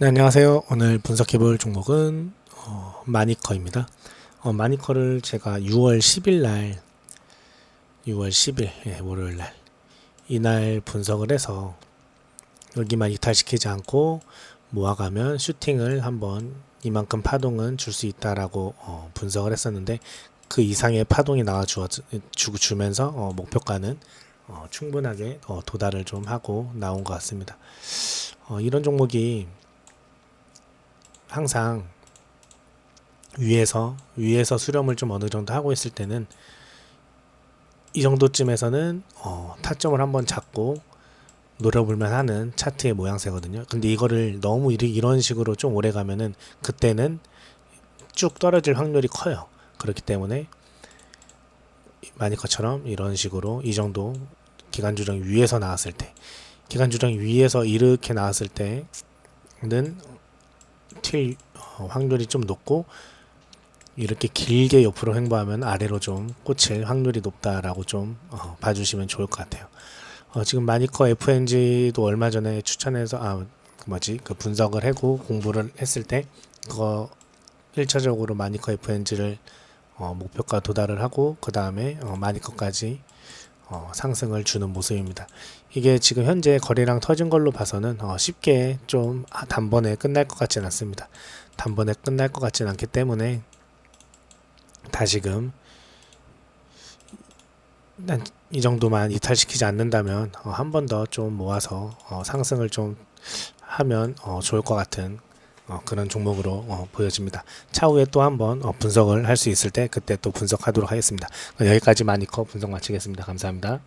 네, 안녕하세요. 오늘 분석해볼 종목은 어, 마니커입니다. 어, 마니커를 제가 6월 10일 날, 6월 10일 예, 월요일 날 이날 분석을 해서 여기만 이탈시키지 않고 모아가면 슈팅을 한번 이만큼 파동은 줄 수 있다라고 어, 분석을 했었는데 그 이상의 파동이 나와 주면서 어, 목표가는 어, 충분하게 어, 도달을 좀 하고 나온 것 같습니다. 어, 이런 종목이 항상 위에서 위에서 수렴을 좀 어느 정도 하고 있을 때는 이 정도쯤에서는 어, 타점을 한번 잡고 노려볼만 하는 차트의 모양새거든요. 근데 이거를 너무 이런 식으로 좀 오래 가면은 그때는 쭉 떨어질 확률이 커요. 그렇기 때문에 마니커처럼 이런 식으로 이 정도 기간 조정 위에서 나왔을 때 기간 조정 위에서 이렇게 나왔을 때는 튈 어, 확률이 좀 높고 이렇게 길게 옆으로 횡보하면 아래로 좀 꽂힐 확률이 높다라고 좀 어, 봐주시면 좋을 것 같아요. 어, 지금 마니커 FNG도 얼마 전에 추천해서 아그 뭐지 그 분석을 하고 공부를 했을 때 그거 1차적으로 마니커 FNG를 어, 목표가 도달을 하고 그 다음에 어, 마니커까지 어, 상승을 주는 모습입니다. 이게 지금 현재 거래량 터진 걸로 봐서는 어, 쉽게 좀 아, 단번에 끝날 것 같지는 않습니다. 단번에 끝날 것 같지는 않기 때문에 다시금 난이 정도만 이탈시키지 않는다면 어, 한번 더 좀 모아서 어, 상승을 좀 하면 어, 좋을 것 같은 어, 그런 종목으로 어, 보여집니다. 차후에 또 한번 어, 분석을 할 수 있을 때 그때 또 분석하도록 하겠습니다. 여기까지 마니커 분석 마치겠습니다. 감사합니다.